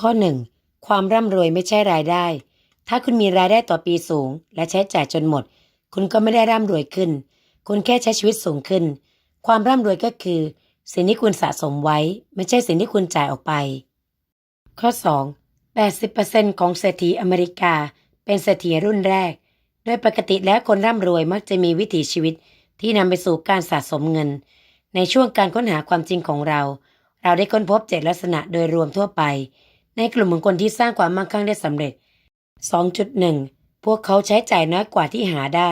ข้อ 1. ความร่ำรวยไม่ใช่รายได้ ถ้าคุณมีรายได้ต่อปีสูง และใช้จ่ายจนหมด คุณก็ไม่ได้ร่ำรวยขึ้น คุณแค่ใช้ชีวิตสูงขึ้น ความร่ำรวยก็คือ สิ่งที่คุณสะสมไว้ ไม่ใช่สิ่งที่คุณจ่ายออกไป ข้อ 2. 80%ของเศรษฐีอเมริกา เป็นเศรษฐีรุ่นแรก โดยปกติแล้วคนร่ำรวยมักจะมีวิถีชีวิตที่นำไปสู่การสะสมเงิน ในช่วงการค้นหาความจริงของเรา เราได้ค้นพบเจ็ดลักษณะโดยรวมทั่วไป ในกลุ่มของคนที่สร้างความมั่งคั่งได้สำเร็จ 2.1 พวกเขาใช้จ่ายน้อยกว่าที่หาได้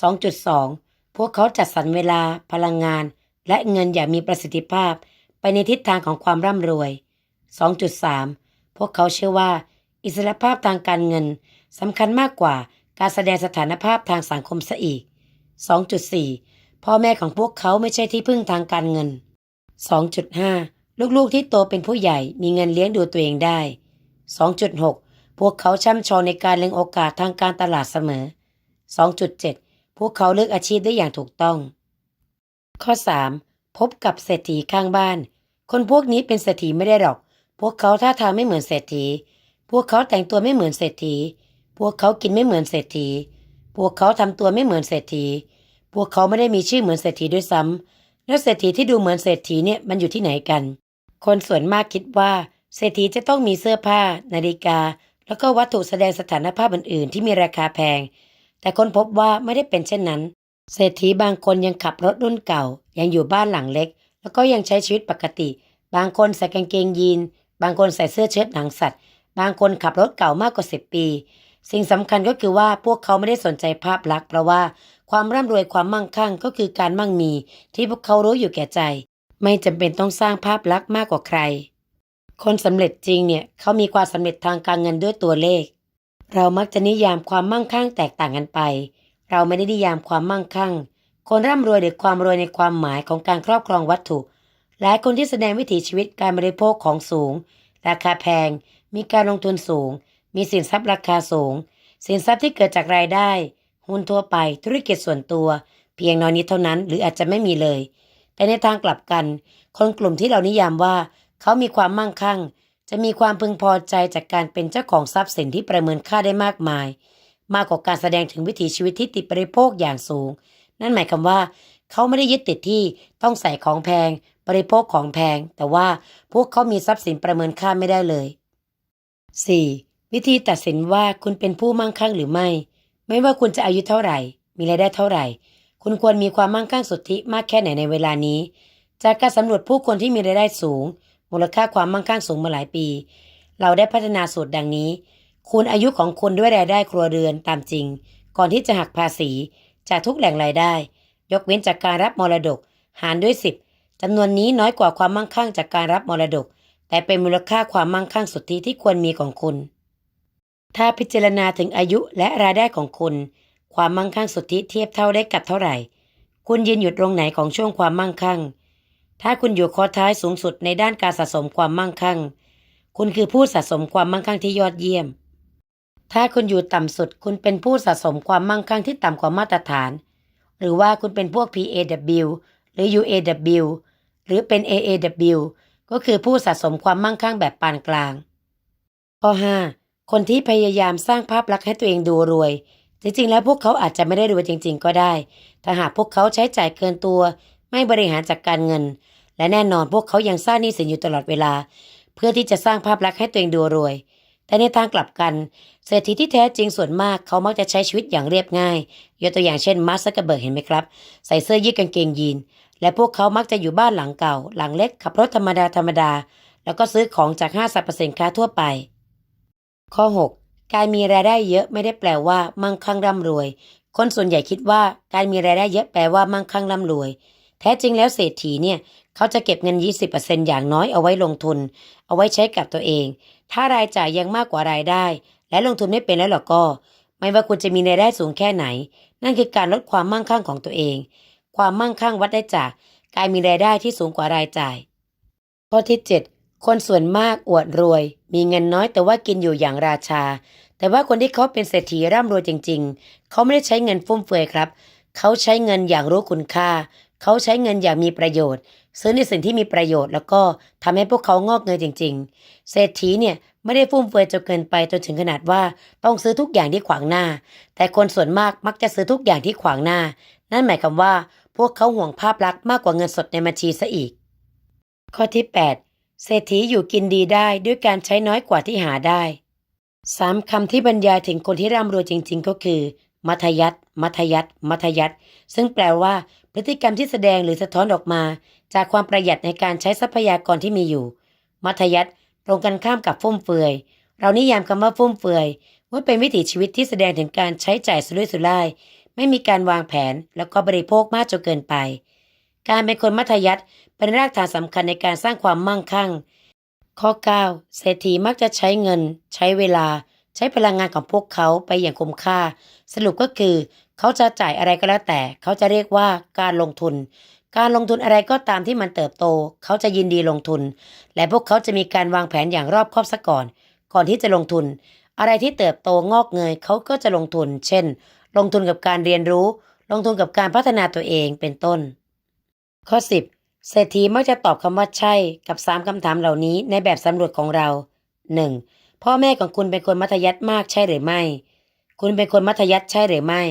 2.2 พวกเขาจัดสรรเวลา พลังงาน และเงินอย่างมีประสิทธิภาพ ไปในทิศทางของความร่ำรวย 2.3 พวกเขาเชื่อว่า อิสรภาพทางการเงินสำคัญมากกว่าการแสดงสถานภาพทางสังคมซะอีก 2.4 พ่อแม่ของพวกเขาไม่ใช่ที่พึ่งทางการเงิน 2.5 ลูกๆที่โตเป็นผู้ใหญ่มีเงินเลี้ยงดูตัวเองได้ 2.6 พวกเขาช่ำชองในการเล็งโอกาสทางการตลาดเสมอ 2.7 พวกเขาเลือกอาชีพได้อย่างถูกต้อง ข้อ 3. พบกับเศรษฐีข้างบ้าน คนพวกนี้เป็นเศรษฐีไม่ได้หรอก พวกเขาท่าทางไม่เหมือนเศรษฐี พวกเขาแต่งตัวไม่เหมือนเศรษฐี พวกเขากินไม่เหมือนเศรษฐี พวกเขาทำตัวไม่เหมือนเศรษฐี พวกเขาไม่ได้มีชื่อเหมือนเศรษฐีด้วยซ้ำแล้วเศรษฐีที่ดูเหมือนเศรษฐีเนี่ยมันอยู่ที่ไหนกัน คนส่วนมากคิดว่า เศรษฐีจะต้องมีเสื้อผ้า นาฬิกา แล้วก็วัตถุแสดงสถานภาพอื่นๆ ที่มีราคาแพง แต่คนพบว่าไม่ได้เป็นเช่นนั้น เศรษฐีบางคนยังขับรถรุ่นเก่า ยังอยู่บ้านหลังเล็ก แล้วก็ยังใช้ชีวิตปกติ บางคนใส่กางเกงยีน บางคนใส่เสื้อเชิ้ตหนังสัตว์ บางคนขับรถเก่ามากกว่า 10 ปี สิ่งสำคัญก็คือว่าพวกเขาไม่ได้สนใจภาพลักษณ์เพราะว่าความร่ำรวยความมั่งคั่งก็คือการมั่งมีที่พวกเขารู้อยู่แก่ใจ ไม่จำเป็นต้องสร้างภาพลักษณ์มากกว่าใคร คนสำเร็จจริงเนี่ยเขามีความสำเร็จทางการเงินด้วยตัวเลข เรามักจะนิยามความมั่งคั่งแตกต่างกันไป เราไม่ได้นิยามความมั่งคั่ง คนร่ำรวยหรือความรวยในความหมายของการครอบครองวัตถุ หลายคนที่แสดงวิถีชีวิตการบริโภคของสูง ราคาแพง มีการลงทุนสูง มีสินทรัพย์ราคาสูง สินทรัพย์ที่เกิดจากรายได้ หุ้นทั่วไป ธุรกิจส่วนตัว เพียงน้อยนิดเท่านั้น หรืออาจจะไม่มีเลย แต่ในทางกลับกัน คนกลุ่มที่เรานิยามว่า เขามีความมั่งคั่ง จะมีความพึงพอใจจากการเป็นเจ้าของทรัพย์สินที่ประเมินค่าได้มากมาย มากกว่าการแสดงถึงวิถีชีวิตที่ติดบริโภคอย่างสูง นั่นหมายความว่า เขาไม่ได้ยึดติดที่ต้องใส่ของแพง บริโภคของแพง แต่ว่าพวกเขามีทรัพย์สินประเมินค่าไม่ได้เลย 4. วิธีตัดสินว่าคุณเป็นผู้มั่งคั่งหรือไม่ ไม่ว่าคุณจะอายุเท่าไหร่ มีรายได้เท่าไหร่ คุณควรมีความมั่งคั่งสุทธิมากแค่ไหนในเวลานี้ จากการสำรวจผู้คนที่มีรายได้สูง มูลค่าความมั่งคั่งสูงมาหลายปี เราได้พัฒนาสูตรดังนี้ คูณอายุของคุณด้วยรายได้ครัวเรือนตามจริง ก่อนที่จะหักภาษีจากทุกแหล่งรายได้ ยกเว้นจากการรับมรดก หารด้วย 10จำนวนนี้น้อยกว่าความมั่งคั่งจากการรับมรดก แต่เป็นมูลค่าความมั่งคั่งสุทธิที่ควรมีของคุณ ถ้าพิจารณาถึงอายุและรายได้ของคุณ ความมั่งคั่งสุทธิเทียบเท่าได้กับเท่าไหร่ คุณยืนอยู่ตรงไหนของช่วงความมั่งคั่ง ถ้าคุณอยู่ข้อท้ายสูงสุดในด้านการสะสมความมั่งคั่ง คุณคือผู้สะสมความมั่งคั่งที่ยอดเยี่ยม ถ้าคุณอยู่ต่ำสุด คุณเป็นผู้สะสมความมั่งคั่งที่ต่ำกว่ามาตรฐาน หรือว่าคุณเป็นพวก PAW หรือ UAW หรือเป็น AAW ก็คือผู้สะสมความมั่งคั่งแบบปานกลาง ข้อ 5 คนที่พยายามสร้างภาพลักษณ์ให้ตัวเองดูรวย จริงๆ แล้วพวกเขาอาจจะไม่ได้รวยจริง ๆ ก็ได้ ถ้าหากพวกเขาใช้จ่ายเกินตัว ไม่บริหารจัดกการเงิน และแน่นอนพวกเขายังสร้างหนี้สินอยู่ตลอดเวลา เพื่อที่จะสร้างภาพลักษณ์ให้ตัวเองดูรวย แต่ในทางกลับกัน เศรษฐีที่แท้จริงส่วนมากเขามักจะใช้ชีวิตอย่างเรียบง่าย ยกตัวอย่างเช่นมาร์คซักเกอร์เบิร์กเห็นไหมครับ ใส่เสื้อยืดกางเกงยีน และพวกเขามักจะอยู่บ้านหลังเก่า หลังเล็ก ขับรถธรรมดาธรรมดา แล้วก็ซื้อของจากห้างสรรพสินค้าทั่วไป ข้อ 6 การมีรายได้เยอะไม่ได้แปลว่า มั่งคั่งร่ำรวย คนส่วนใหญ่คิดว่าการมีรายได้เยอะแปลว่ามั่งคั่งร่ำรวย แท้จริงแล้วเศรษฐีเนี่ยเขาจะเก็บเงิน 20%อย่างน้อยเอาไว้ลงทุน เอาไว้ใช้กับตัวเอง ถ้ารายจ่ายยังมากกว่ารายได้ และลงทุนไม่เป็นแล้วหรอก็ ไม่ว่าคุณจะมีรายได้สูงแค่ไหน นั่นคือการลดความมั่งคั่งของตัวเอง ความมั่งคั่งวัดได้จาก การมีรายได้ที่สูงกว่ารายจ่าย ข้อที่ 7 คนส่วนมากอวดรวย มีเงินน้อยแต่ว่ากินอยู่อย่างราชา แต่ว่าคนที่เขาเป็นเศรษฐีร่ำรวยจริง ๆ เขาไม่ได้ใช้เงินฟุ่มเฟือยครับ เขาใช้เงินอย่างรู้คุณค่า เขาใช้เงินอย่างมีประโยชน์ ซื้อในสิ่งที่มีประโยชน์ แล้วก็ทำให้พวกเขางอกเงยจริง ๆ เศรษฐีเนี่ยไม่ได้ฟุ่มเฟือยจนเกินไปจนถึงขนาดว่าต้องซื้อทุกอย่างที่ขวางหน้า แต่คนส่วนมากมักจะซื้อทุกอย่างที่ขวางหน้า นั่นหมายความว่าพวกเขาห่วงภาพลักษณ์มากกว่าเงินสดในบัญชีซะอีก ข้อที่ 8 เศรษฐีอยู่กินดีได้ด้วยการใช้น้อยกว่าที่หาได้สามคำที่บรรยายถึงคนที่ร่ำรวยจริง ๆ ก็คือ มัธยัตมัธยัตมัธยัตซึ่งแปลว่า พฤติกรรมที่แสดงหรือสะท้อนออกมา จากความประหยัดในการใช้ทรัพยากรที่มีอยู่ มัธยัตตรงกันข้ามกับฟุ่มเฟือย เรานิยามคำว่าฟุ่มเฟือยว่าเป็นวิถีชีวิตที่แสดงถึงการใช้จ่ายสุรุ่ยสุร่าย ไม่มีการวางแผนแล้วก็บริโภคมากจนเกินไป การเป็นคนมัธยัติเป็นรากฐานสำคัญในการสร้างความมั่งคั่ง ข้อ 9 เศรษฐีมักจะใช้เงิน ใช้เวลา ใช้พลังงานของพวกเขาไปอย่างคุ้มค่า สรุปก็คือ เขาจะจ่ายอะไรก็แล้วแต่ เขาจะเรียกว่าการลงทุน การลงทุนอะไรก็ตามที่มันเติบโต เขาจะยินดีลงทุน และพวกเขาจะมีการวางแผนอย่างรอบคอบซะก่อน ก่อนที่จะลงทุน อะไรที่เติบโตงอกเงยเขาก็จะลงทุน เช่น ลงทุนกับการเรียนรู้ ลงทุนกับการพัฒนาตัวเองเป็นต้น ข้อ 10 เศรษฐีมักจะตอบคำว่าใช่กับ 3คำถามเหล่านี้ในแบบสำรวจของเรา 1. พ่อแม่ของคุณเป็นคนมัธยัติมากใช่หรือไม่ คุณเป็นคนมัธยัติใช่หรือไม่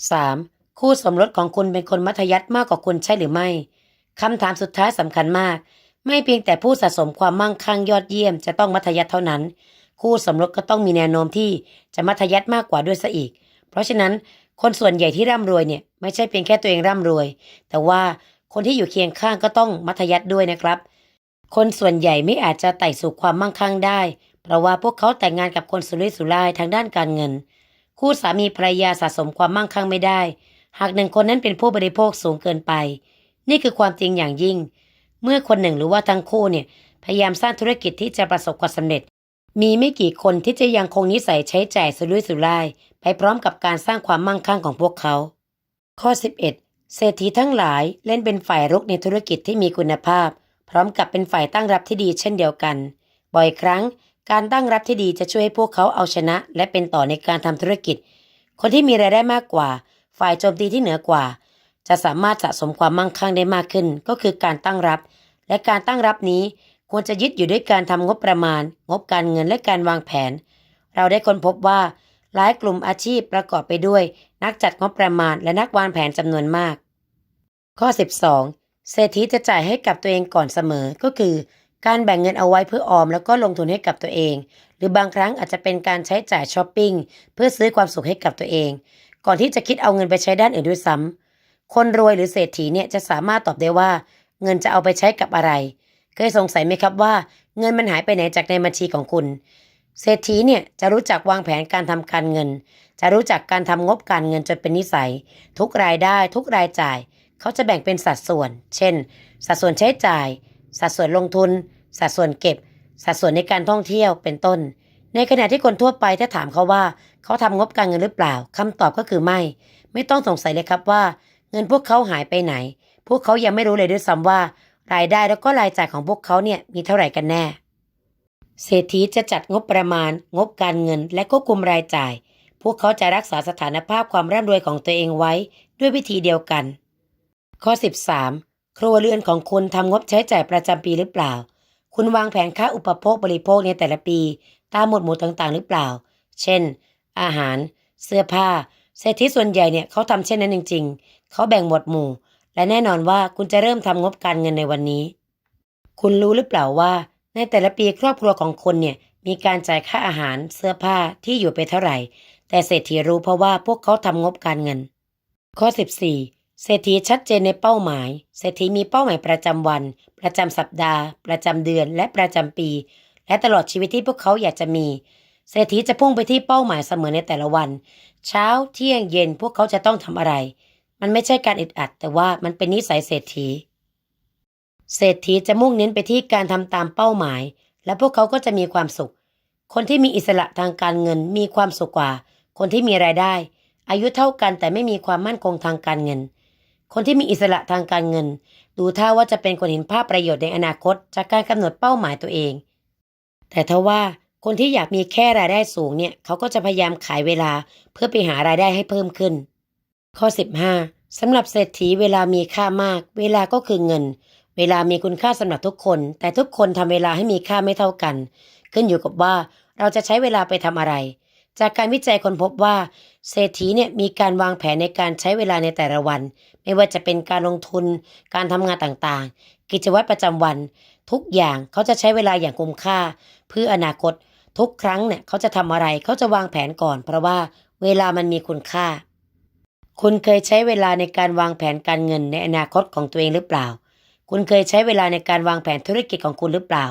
3. คู่สมรสของคุณเป็นคนมัธยัติมากกว่าคุณใช่หรือไม่คำถามสุดท้ายสำคัญมาก ไม่เพียงแต่ผู้สะสมความมั่งคั่งยอดเยี่ยมจะต้องมัธยัติเท่านั้น คู่สมรสก็ต้องมีแนวโน้มที่จะมัธยัติมากกว่าด้วยซะอีก เพราะฉะนั้นคนส่วนใหญ่ที่ร่ำรวยเนี่ยไม่ใช่เพียงแค่ตัวเองร่ำรวย แต่ว่า คนที่อยู่เคียงข้างก็ต้องมัธยัติด้วยนะครับ คนส่วนใหญ่ไม่อาจจะไต่สู่ความมั่งคั่งได้ เพราะว่าพวกเขาแต่งงานกับคนสุรุ่ยสุร่ายทางด้านการเงิน คู่สามีภรรยาสะสมความมั่งคั่งไม่ได้ หากหนึ่งคนนั้นเป็นผู้บริโภคสูงเกินไป นี่คือความจริงอย่างยิ่ง เมื่อคนหนึ่งหรือว่าทั้งคู่เนี่ยพยายามสร้างธุรกิจที่จะประสบความสำเร็จ มีไม่กี่คนที่จะยังคงนิสัยใช้จ่ายสุรุ่ยสุร่ายไปพร้อมกับการสร้างความมั่งคั่งของพวกเขา ข้อ 11 เศรษฐีทั้งหลายเล่นเป็นฝ่ายรุกในธุรกิจที่มีคุณภาพ พร้อมกับเป็นฝ่ายตั้งรับที่ดีเช่นเดียวกัน บ่อยครั้งการตั้งรับที่ดีจะช่วยให้พวกเขาเอาชนะ และเป็นต่อในการทำธุรกิจ คนที่มีรายได้มากกว่า ฝ่ายโจมตีที่เหนือกว่า จะสามารถสะสมความมั่งคั่งได้มากขึ้น ก็คือการตั้งรับ และการตั้งรับนี้ควรจะยึดอยู่ด้วยการทำงบประมาณ งบการเงินและการวางแผน เราได้ค้นพบว่า หลายกลุ่มอาชีพประกอบไปด้วย นักจัดงบประมาณและนักวางแผนจำนวนมาก ข้อ 12 เศรษฐีจะจ่ายให้กับตัวเองก่อนเสมอก็คือ การแบ่งเงินเอาไว้เพื่อออมแล้วก็ลงทุนให้กับตัวเอง หรือบางครั้งอาจจะเป็นการใช้จ่ายช้อปปิ้งเพื่อซื้อความสุขให้กับตัวเอง ก่อนที่จะคิดเอาเงินไปใช้ด้านอื่นด้วยซ้ำคนรวยหรือเศรษฐีเนี่ยจะสามารถตอบได้ว่า เงินจะเอาไปใช้กับอะไร เคยสงสัยไหมครับว่า เงินมันหายไปไหนจากในบัญชีของคุณ เศรษฐีเนี่ยจะรู้จักวางแผนการทำการเงิน จะรู้จักการทำงบการเงินจนเป็นนิสัย ทุกรายได้ ทุกรายจ่าย เขาจะแบ่งเป็นสัดส่วน เช่น สัดส่วนใช้จ่าย สัดส่วนลงทุน สัดส่วนเก็บ สัดส่วนในการท่องเที่ยวเป็นต้น ในขณะที่คนทั่วไปถ้าถามเขาว่า เขาทำงบการเงินหรือเปล่าคำตอบก็คือไม่ ไม่ต้องสงสัยเลยครับว่า เงินพวกเขาหายไปไหน พวกเขายังไม่รู้เลยด้วยซ้ำว่า รายได้แล้วก็รายจ่ายของพวกเขาเนี่ยมีเท่าไหร่กันแน่ เศรษฐีจะจัดงบประมาณ งบการเงิน และควบคุมรายจ่าย พวกเขาจะรักษาสถานภาพความร่ำรวยของตัวเองไว้ด้วยวิธีเดียวกัน ข้อ 13 ครัวเรือนของคุณทำงบใช้จ่ายประจำปีหรือเปล่า คุณวางแผนค่าอุปโภคบริโภคในแต่ละปี ตามหมวดหมู่ต่างๆ หรือเปล่า เช่น อาหาร เสื้อผ้า เศรษฐีส่วนใหญ่เนี่ยเขาทำเช่นนั้นจริง ๆ เขาแบ่งหมวดหมู่ และแน่นอนว่าคุณจะเริ่มทำงบการเงินในวันนี้ คุณรู้หรือเปล่าว่า ในแต่ละปีครอบครัวของคุณเนี่ยมีการจ่ายค่าอาหารเสื้อผ้าที่อยู่ไปเท่าไหร่ แต่เศรษฐีรู้เพราะว่าพวกเขาทำงบการเงิน ข้อ 14 เศรษฐีชัดเจนในเป้าหมาย เศรษฐีมีเป้าหมายประจำวัน ประจำสัปดาห์ ประจำเดือน และประจำปี และตลอดชีวิตที่พวกเขาอยากจะมี เศรษฐีจะพุ่งไปที่เป้าหมายเสมอในแต่ละวัน เช้าเที่ยงเย็นพวกเขาจะต้องทำอะไร มันไม่ใช่การอึดอัด แต่ว่ามันเป็นนิสัยเศรษฐี เศรษฐีจะมุ่งเน้นไปที่การทำตามเป้าหมาย และพวกเขาก็จะมีความสุข คนที่มีอิสระทางการเงินมีความสุขกว่า คนที่มีรายได้ อายุเท่ากันแต่ไม่มีความมั่นคงทางการเงิน คนที่มีอิสระทางการเงิน ดูท่าว่าจะเป็นคนเห็นภาพประโยชน์ในอนาคต จากการกำหนดเป้าหมายตัวเอง แต่ถ้าว่าคนที่อยากมีแค่รายได้สูงเนี่ยเขาก็จะพยายามขายเวลาเพื่อไปหารายได้ให้เพิ่มขึ้น ข้อ 15สำหรับเศรษฐีเวลามีค่ามาก เวลาก็คือเงิน เวลามีคุณค่าสำหรับทุกคน แต่ทุกคนทำเวลาให้มีค่าไม่เท่ากัน ขึ้นอยู่กับว่าเราจะใช้เวลาไปทำอะไร จากการวิจัยคนพบว่า เศรษฐีเนี่ยมีการวางแผนในการใช้เวลาในแต่ละวัน ไม่ว่าจะเป็นการลงทุน การทำงานต่างๆ กิจวัตรประจำวัน ทุกอย่างเขาจะใช้เวลาอย่างคุ้มค่า เพื่ออนาคต ทุกครั้งเนี่ยเขาจะทำอะไรเขาจะวางแผนก่อน เพราะว่าเวลามันมีคุณค่า คุณเคยใช้เวลาในการวางแผนการเงินในอนาคตของตัวเองหรือเปล่า คุณเคยใช้เวลาในการวางแผนธุรกิจของคุณหรือเปล่า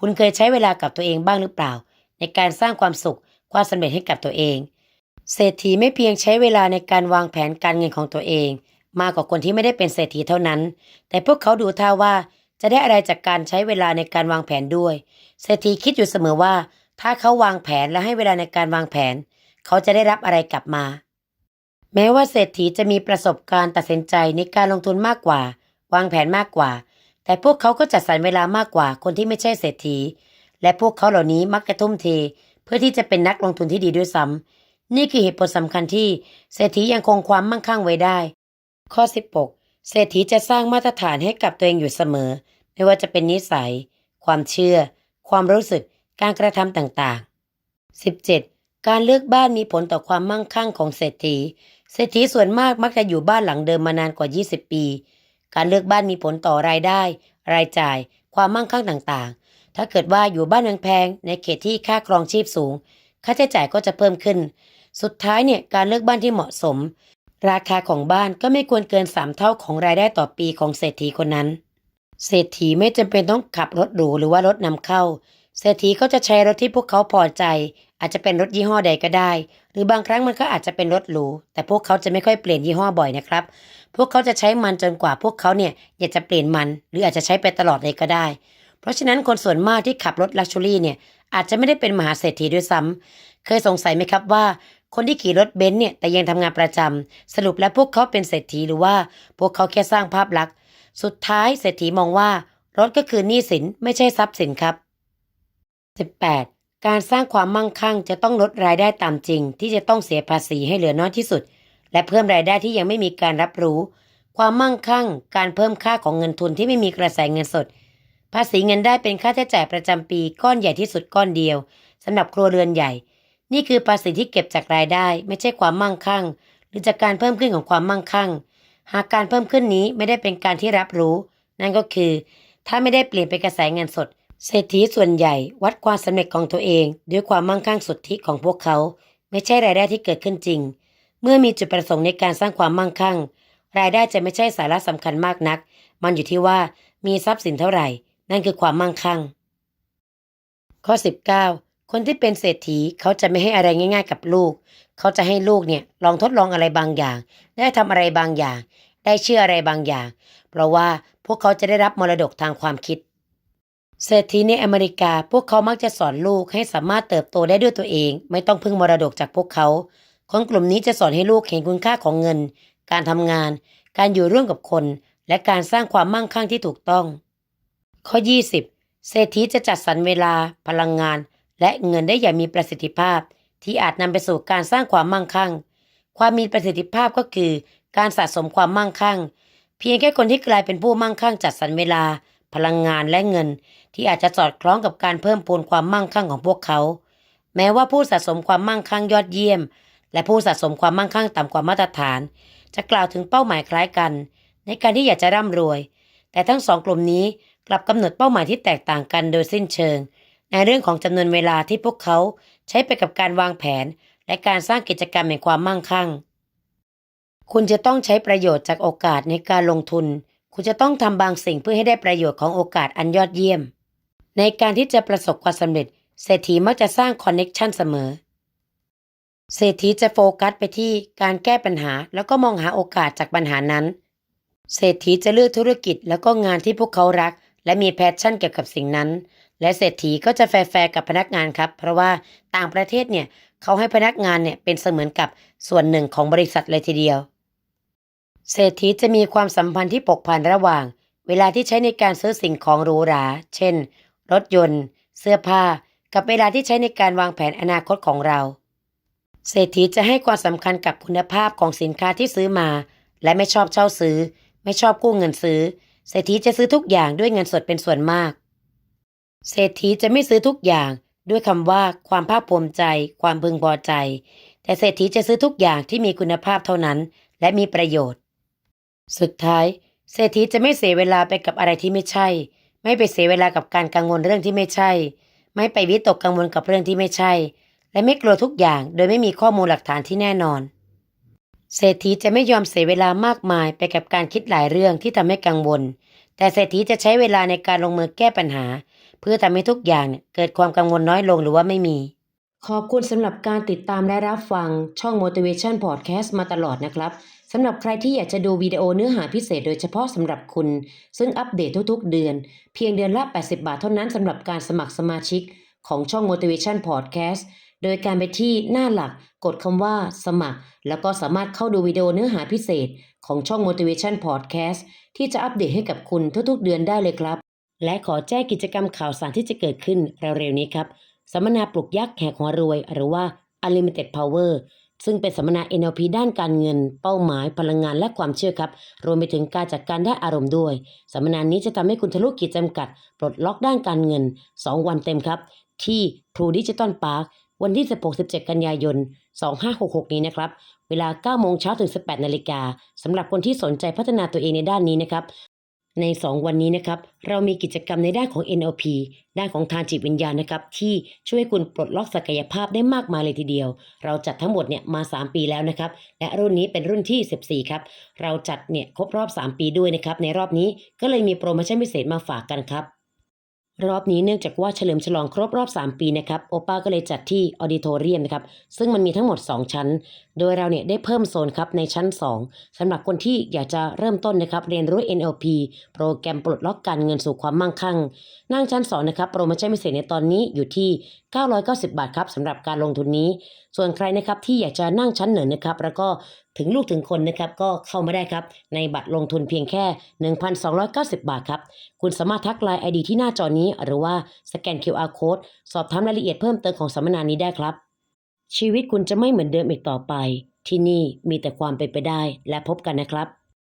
คุณเคยใช้เวลากับตัวเองบ้างหรือเปล่า ในการสร้างความสุขความสำเร็จให้กับตัวเอง เศรษฐีไม่เพียงใช้เวลาในการวางแผนการเงินของตัวเอง มากกว่าคนที่ไม่ได้เป็นเศรษฐีเท่านั้น แต่พวกเขาดูท่าว่าจะได้อะไรจากการใช้เวลาในการวางแผนด้วย เศรษฐีคิดอยู่เสมอว่า ถ้าเขาวางแผนและให้เวลาในการวางแผน เขาจะได้รับอะไรกลับมา แม้ว่าเศรษฐีจะมีประสบการณ์ตัดสินใจในการลงทุนมากกว่า วางแผนมากกว่า แต่พวกเขาก็จัดสรรเวลามากกว่าคนที่ไม่ใช่เศรษฐี และพวกเขาเหล่านี้มักจะทุ่มเท เพื่อที่จะเป็นนักลงทุนที่ดีด้วยซ้ำนี่คือเหตุผลสำคัญที่เศรษฐียังคงความมั่งคั่งไว้ได้ ข้อ 16 เศรษฐีจะสร้างมาตรฐานให้กับตัวเองอยู่เสมอ ไม่ว่าจะเป็นนิสัย ความเชื่อ ความรู้สึกการกระทำต่างๆ 17. การเลือกบ้านมีผลต่อความมั่งคั่งของเศรษฐี เศรษฐีส่วนมากมักจะอยู่บ้านหลังเดิมมานานกว่า 20 ปี การเลือกบ้านมีผลต่อรายได้ รายจ่าย ความมั่งคั่งต่างๆ ถ้าเกิดว่าอยู่บ้านแพงๆในเขตที่ค่าครองชีพสูง ค่าใช้จ่ายก็จะเพิ่มขึ้น สุดท้ายเนี่ยการเลือกบ้านที่เหมาะสม ราคาของบ้านก็ไม่ควรเกิน 3 เท่าของรายได้ต่อปีของเศรษฐีคนนั้น เศรษฐีไม่จำเป็นต้องขับรถหรูหรือว่ารถนำเข้า เศรษฐีเขาจะใช้รถที่พวกเขาพอใจ อาจจะเป็นรถยี่ห้อใดก็ได้ หรือบางครั้งมันก็อาจจะเป็นรถหรูแต่พวกเขาจะไม่ค่อยเปลี่ยนยี่ห้อบ่อยนะครับ พวกเขาจะใช้มันจนกว่าพวกเขาเนี่ยอยากจะเปลี่ยนมัน หรืออาจจะใช้ไปตลอดเลยก็ได้ เพราะฉะนั้นคนส่วนมากที่ขับรถลักชัวรี่เนี่ยอาจจะไม่ได้เป็นมหาเศรษฐีด้วยซ้ำเคยสงสัยไหมครับว่า คนที่ขี่รถเบนซ์เนี่ยแต่ยังทำงานประจำสรุปแล้วพวกเขาเป็นเศรษฐีหรือว่า พวกเขาแค่สร้างภาพลักษณ์ สุดท้ายเศรษฐีมองว่า รถก็คือหนี้สินไม่ใช่ทรัพย์สินครับ 18. การสร้างความมั่งคั่งจะต้องลดรายได้ตามจริง ที่จะต้องเสียภาษีให้เหลือน้อยที่สุด และเพิ่มรายได้ที่ยังไม่มีการรับรู้ ความมั่งคั่ง การเพิ่มค่าของเงินทุนที่ไม่มีกระแสเงินสด ภาษีเงินได้เป็นค่าใช้จ่ายประจำปีก้อนใหญ่ที่สุดก้อนเดียวสำหรับครัวเรือนใหญ่ นี่คือภาษีที่เก็บจากรายได้ ไม่ใช่ความมั่งคั่ง หรือจากการเพิ่มขึ้นของความมั่งคั่ง หากการเพิ่มขึ้นนี้ไม่ได้เป็นการที่รับรู้ นั่นก็คือ ถ้าไม่ได้เปลี่ยนเป็นกระแสเงินสด เศรษฐีส่วนใหญ่วัดความสำเร็จของตัวเอง ด้วยความมั่งคั่งสุทธิของพวกเขา ไม่ใช่รายได้ที่เกิดขึ้นจริง เมื่อมีจุดประสงค์ในการสร้างความมั่งคั่ง รายได้จะไม่ใช่สาระสำคัญมากนัก มันอยู่ที่ว่ามีทรัพย์สินเท่าไหร่ นั่นคือความมั่งคั่ง ข้อ 19 คนที่เป็นเศรษฐีเขาจะไม่ให้อะไรง่าย ๆ กับลูก เขาจะให้ลูกเนี่ยลองทดลองอะไรบางอย่าง ได้ทำอะไรบางอย่าง ได้เชื่ออะไรบางอย่าง เพราะว่าพวกเขาจะได้รับมรดกทางความคิด เศรษฐีในอเมริกาพวกเขามักจะสอนลูกให้สามารถเติบโตได้ด้วยตัวเอง ไม่ต้องพึ่งมรดกจากพวกเขา คนกลุ่มนี้จะสอนให้ลูกเห็นคุณค่าของเงิน การทำงาน การอยู่ร่วมกับคน และการสร้างความมั่งคั่งที่ถูกต้อง ข้อ 20 เศรษฐีจะจัดสรรเวลา พลังงาน และเงินได้อย่างมีประสิทธิภาพ ที่อาจนำไปสู่การสร้างความมั่งคั่ง ความมีประสิทธิภาพก็คือ การสะสมความมั่งคั่ง เพียงแค่คนที่กลายเป็นผู้มั่งคั่งจัดสรรเวลา พลังงานและเงิน ที่อาจจะสอดคล้องกับการเพิ่มพูนความมั่งคั่งของพวกเขา แม้ว่าผู้สะสมความมั่งคั่งยอดเยี่ยม และผู้สะสมความมั่งคั่งต่ำกว่ามาตรฐาน จะกล่าวถึงเป้าหมายคล้ายกัน ในการที่อยากจะร่ำรวย แต่ทั้งสองกลุ่มนี้กลับกำหนดเป้าหมายที่แตกต่างกันโดยสิ้นเชิง ในเรื่องของจำนวนเวลาที่พวกเขาใช้ไปกับการวางแผน และการสร้างกิจกรรมแห่งความมั่งคั่ง คุณจะต้องใช้ประโยชน์จากโอกาสในการลงทุน คุณจะต้องทำบางสิ่งเพื่อให้ได้ประโยชน์ของโอกาสอันยอดเยี่ยม ในการที่จะประสบความสำเร็จ เศรษฐีมักจะสร้างคอนเน็กชันเสมอ เศรษฐีจะโฟกัสไปที่การแก้ปัญหา แล้วก็มองหาโอกาสจากปัญหานั้น เศรษฐีจะเลือกธุรกิจแล้วก็งานที่พวกเขารัก และมีแพชชั่นเกี่ยวกับสิ่งนั้น และเศรษฐีก็จะแฟร์กับพนักงานครับ เพราะว่าต่างประเทศเนี่ยเขาให้พนักงานเนี่ยเป็นเสมือนกับส่วนหนึ่งของบริษัทเลยทีเดียว เศรษฐีจะมีความสัมพันธ์ที่ปกพันระหว่าง เวลาที่ใช้ในการซื้อสิ่งของหรูหรา เช่น รถยนต์ เสื้อผ้า กับเวลาที่ใช้ในการวางแผนอนาคตของเรา เศรษฐีจะให้ความสำคัญกับคุณภาพของสินค้าที่ซื้อมา และไม่ชอบเช่าซื้อ ไม่ชอบกู้เงินซื้อ เศรษฐีจะซื้อทุกอย่างด้วยเงินสดเป็นส่วนมาก เศรษฐีจะไม่ซื้อทุกอย่างด้วยคำว่าความภาคภูมิใจ ความพึงพอใจ แต่เศรษฐีจะซื้อทุกอย่างที่มีคุณภาพเท่านั้น และมีประโยชน์ สุดท้ายเศรษฐีจะไม่เสียเวลาไปกับอะไรที่ไม่ใช่ ไม่ไปเสียเวลากับการกังวลเรื่องที่ไม่ใช่ ไม่ไปวิตกกังวลกับเรื่องที่ไม่ใช่ และไม่กลัวทุกอย่างโดยไม่มีข้อมูลหลักฐานที่แน่นอน เศรษฐีจะไม่ยอมเสียเวลามากมายไปกับการคิดหลายเรื่องที่ทำให้กังวล แต่เศรษฐีจะใช้เวลาในการลงมือแก้ปัญหา เพื่อทำให้ทุกอย่างเนี่ยเกิดความกังวลน้อยลงหรือว่าไม่มี ขอบคุณสำหรับการติดตามและรับฟังช่อง Motivation Podcast มาตลอดนะครับ สำหรับใครที่อยากจะดูวิดีโอเนื้อหาพิเศษโดยเฉพาะสำหรับคุณ ซึ่งอัปเดตทุกๆ เดือน เพียงเดือนละ 80 บาทเท่านั้นสำหรับการสมัครสมาชิกของช่อง Motivation Podcast โดยการไปที่หน้าหลักกดคำว่าสมัคร แล้วก็สามารถเข้าดูวิดีโอเนื้อหาพิเศษของช่อง Motivation Podcast ที่จะอัปเดตให้กับคุณทุกๆ เดือนได้เลยครับ และขอแจ้งกิจกรรมข่าวสารที่จะเกิดขึ้นเร็วๆนี้ครับสัมมนาปลุกยักษ์แหกหัวรวย หรือว่า Unlimited Power ซึ่งเป็นสัมมนา NLP ด้านการเงิน เป้าหมาย พลังงานและความเชื่อครับ รวมไปถึงการจัดการได้อารมณ์ด้วย สัมมนานี้จะทำให้คุณทะลุขีดจำกัด ปลดล็อกด้านการเงิน 2 วันเต็มครับ ที่ True Digital Park วันที่ 16-17 กันยายน 2566 นี้นะครับ เวลา 9 โมงเช้าถึง 18 นาฬิกาสำหรับคนที่สนใจพัฒนาตัวเองในด้านนี้นะครับ ใน 2 วันนี้นะครับ เรามีกิจกรรมในด้านของ NLP ด้านของทางจิตวิญญาณนะครับ ที่ช่วยคุณปลดล็อกศักยภาพได้มากมายเลยทีเดียว เราจัดทั้งหมดเนี่ยมา 3 ปีแล้วนะครับ และรุ่นนี้เป็นรุ่นที่ 14 ครับ เราจัดเนี่ยครบรอบ 3 ปีด้วยนะครับ ในรอบนี้ก็เลยมีโปรโมชั่นพิเศษมาฝากกันครับ รอบนี้เนื่องจากว่าเฉลิมฉลองครบรอบ 3 ปีนะครับโอป้าก็เลยจัดที่ออดิโทเรียมนะครับซึ่งมันมีทั้งหมด 2 ชั้น โดยเราเนี่ยได้เพิ่มโซนครับในชั้น 2สำหรับคนที่อยากจะเริ่มต้นนะครับเรียนรู้ NLP โปรแกรมปลดล็อกการเงินสู่ความมั่งคั่ง นั่งชั้น 2 นะครับโปรโมชั่นพิเศษในตอนนี้อยู่ที่ 990 บาทครับสำหรับการลงทุนนี้ ส่วนใครนะครับที่อยากจะนั่งชั้นเหนือนะครับแล้วก็ ถึงลูกถึงคนนะครับก็เข้ามาได้ครับในบัตรลงทุนเพียงแค่ 1,290 บาทครับ คุณสามารถทักไลน์ไอดีที่หน้าจอนี้ หรือว่าสแกน QR Code สอบถามรายละเอียดเพิ่มเติมของสัมมนานี้ได้ครับ ชีวิตคุณจะไม่เหมือนเดิมอีกต่อไป ที่นี่มีแต่ความเป็นไปได้และพบกันนะครับ